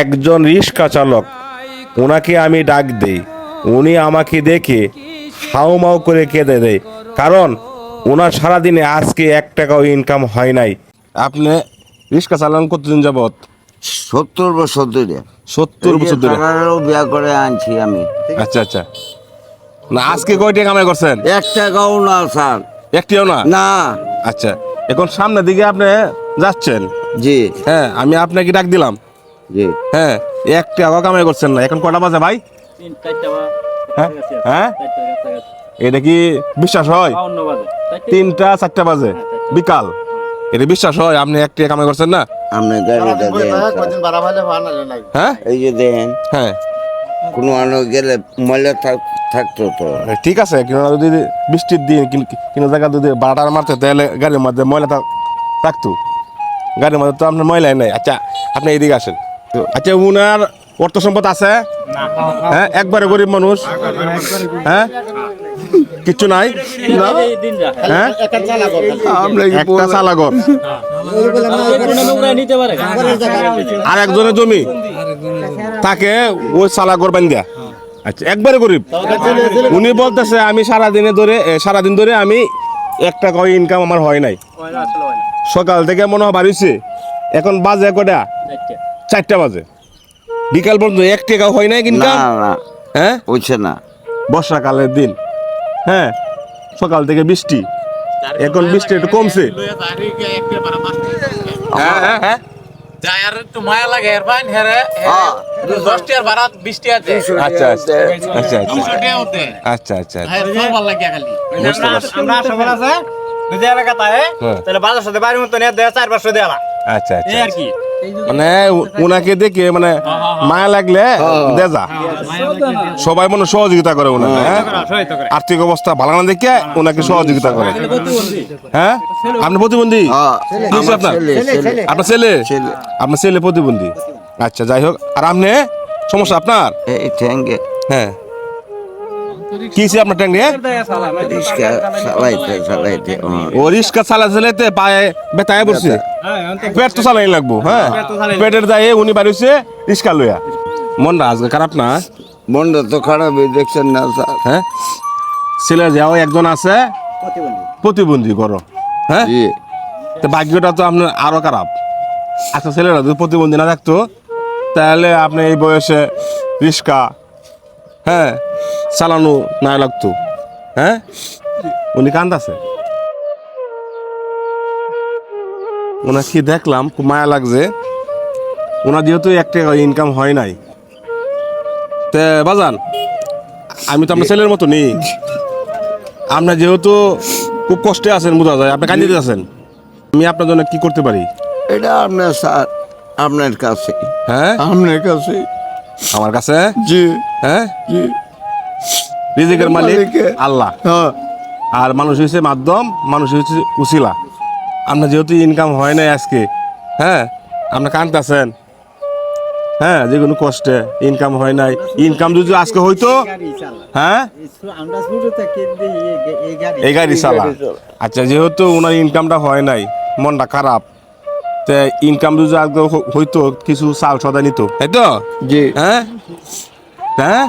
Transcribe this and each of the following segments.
একজন রিক্সা চালক ওনাকে আমি ডাক দেই। উনি আমাকে দেখে হাউমাউ করে কেঁদে দেয় কারণ ওনার সারাদিনে আজকে এক টাকাও ইনকাম হয় নাই। আপনি রিক্সা চালান কতদিন যাবত সত্তর বছর ধরে। সত্তর বছর ধরে? বিয়া করে আনছি আমি। আচ্ছা আচ্ছা। না আজকে কয় টাকা কামাই করছেন? এক টাকাও না স্যার। একটিও না? না। আচ্ছা এখন সামনের দিকে আপনি যাচ্ছেন? জি। হ্যাঁ আমি আপনাকে ডাক দিলাম। জি। হ্যাঁ এক টাকা কামাই করছেন না। এখন কটা বাজে ভাই? হ্যাঁ? হ্যাঁ? এটা কি বিশ্বাস হয়? তিনটা চারটা বাজে। বিকাল। এটা বিশ্বাস হয়? আপনি এক টাকা কামাই করছেন না? আপনি গাড়িটা দেন হ্যাঁ? এই যে দেন হ্যাঁ। কোনো আনো গেলে ময়লা থাক- থাকতো তো। ঠিক আছে। কিন্তু যদি বৃষ্টির দিন কিন্তু জায়গা যদি বারোটার মারতে তাহলে গাড়ির মধ্যে ময়লা থাক- থাকতো। গাড়ির মধ্যে তো আপনার ময়লাই নাই। আচ্ছা আপনি এইদিকে আসেন। আচ্ছা উনার অর্থ সম্পদ আছে? হ্যাঁ একবারে গরিব মানুষ। হ্যাঁ? কিচ্ছু নাই? হ্যাঁ? আর একজনের জমি? তাকে ওই চালাগর বান্ধিয়া আচ্ছা একবারে গরিব। উনি বলতেছে, আমি সারা দিনে ধরে সারাদিন ধরে আমি এক টাকা ইনকাম আমার হয় নাই। সকাল থেকে মনে হয় বাড়িছে। এখন বাজে কটা চারটা বাজে। বিকাল পর্যন্ত এক টাকা হয় নাই না না। হ্যাঁ? হচ্ছে না। বর্ষাকালের দিন। হ্যাঁ? সকাল থেকে বৃষ্টি। এখন বৃষ্টি একটু কমছে। হ্যাঁ হ্যাঁ হ্যাঁ। যায় আর একটু মায়া লাগে এর বাইন হেরে হ্যাঁ। দশটি আর বারাত বৃষ্টি আছে আচ্ছা আচ্ছা আচ্ছা আচ্ছা উঠে আচ্ছা আচ্ছা হ্যাঁ হ্যাঁ। আচ্ছা। আচ্ছা আর কি। মানে উনাকে দেখে মানে মায়া লাগলে দেজা সবাই মনে সহযোগিতা করে উনাকে হ্যাঁ? আর্থিক অবস্থা ভালো না দেখে ওনাকে সহযোগিতা করে। হ্যাঁ? আপনি প্রতিবন্ধী? হ্যাঁ, আপনার। আপনার ছেলে। আপনার ছেলে প্রতিবন্ধী। আচ্ছা যাই হোক। আর আপনি? সমস্যা আপনার? হ্যাঁ। কি আপনার ট্যাঙ্গে রিক্সা চালাইতে চালাইতে। ও। রিক্সা চালা চালাইতে পায়ে বেতায় পড়ছে। পেট তো চালাই লাগবো হ্যাঁ? পেটের দায়ে উনি বাড়িছে রিক্সা লইয়া। মনটা আজকে খারাপ না? মনটা তো খারাপই দেখছেন না স্যার? হ্যাঁ? ছেলে যাও একজন আছে। প্রতিবন্ধী করো হ্যাঁ? তো ভাগ্যটা তো আপনার আরও খারাপ। আচ্ছা ছেলেরা যদি প্রতিবন্ধী না থাকতো তাহলে আপনি এই বয়সে রিক্সা হ্যাঁ? চালানো না লাগতো। হ্যাঁ? উনি কান্দাছে। ওনার কি দেখলাম খুব মায়া লাগছে। ওনার যেহেতু এক টাকা ইনকাম হয় নাই। তে বাজান আমি তো আপনার ছেলের মতো নেই। আপনার যেহেতু খুব কষ্টে আছেন বোঝা যায়। আপনি কান্দিতে আছেন। আমি আপনার জন্য কি করতে পারি? এটা আপনার স্যার আপনার কাছে। হ্যাঁ? আপনার কাছে। আমার কাছে? জি। হ্যাঁ? জি। রিজিকের মালিক আল্লাহ। হ্যাঁ। আর মানুষ হয়েছে মাধ্যম মানুষ হয়েছে উসিলা। আপনার যেহেতু ইনকাম হয় নাই আজকে হ্যাঁ আপনি কাঁদতেছেন। হ্যাঁ যে কোনো কষ্টে ইনকাম হয় নাই। ইনকাম যদি আজকে হইতো হ্যাঁ? এই গাড়ি চালা। আচ্ছা যেহেতু ওনার ইনকামটা হয় নাই মনটা খারাপ তে ইনকাম যদি আজকে হইতো কিছু চাল সদা নিত তাই তো? জি। হ্যাঁ? হ্যাঁ?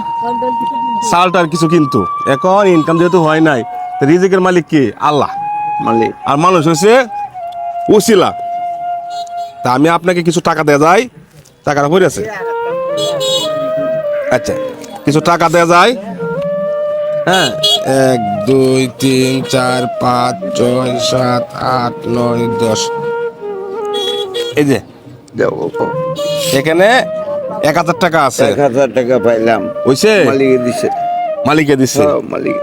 চালটার কিছু কিন্তু। এখন ইনকাম যেহেতু হয় নাই রিজিকের মালিক কি? আল্লাহ। মালিক। আর মানুষ হচ্ছে উসিলা। তা আমি আপনাকে কিছু টাকা দেওয়া যায়। টাকাটা পড়ে আছে? আচ্ছা কিছু টাকা দেওয়া যায়। হ্যাঁ? এক দুই তিন চার পাঁচ ছয় সাত আট নয় দশ। এই যে। এখানে এক হাজার টাকা আছে। এক হাজার টাকা পাইলাম। হইছে? মালিকে দিছে। মালিকে দিচ্ছে হ্যাঁ, মালিক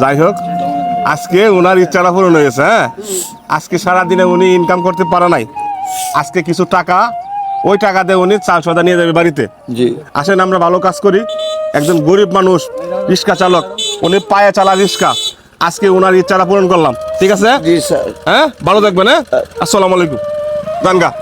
যাই হোক আজকে ওনার ইচ্ছাটা পূরণ হয়েছে হ্যাঁ? আজকে সারাদিনে উনি ইনকাম করতে পারে নাই। আজকে কিছু টাকা ওই টাকা দিয়ে উনি চাল সদা নিয়ে যাবে বাড়িতে। জি। আসেন আমরা ভালো কাজ করি। একজন গরিব মানুষ রিক্সা চালক উনি পায়ে চালা রিক্সা। আজকে ওনার ইচ্ছাটা পূরণ করলাম। ঠিক আছে? জি স্যার। হ্যাঁ? ভালো থাকবেন হ্যাঁ? আসসালামু আলাইকুম। জানগা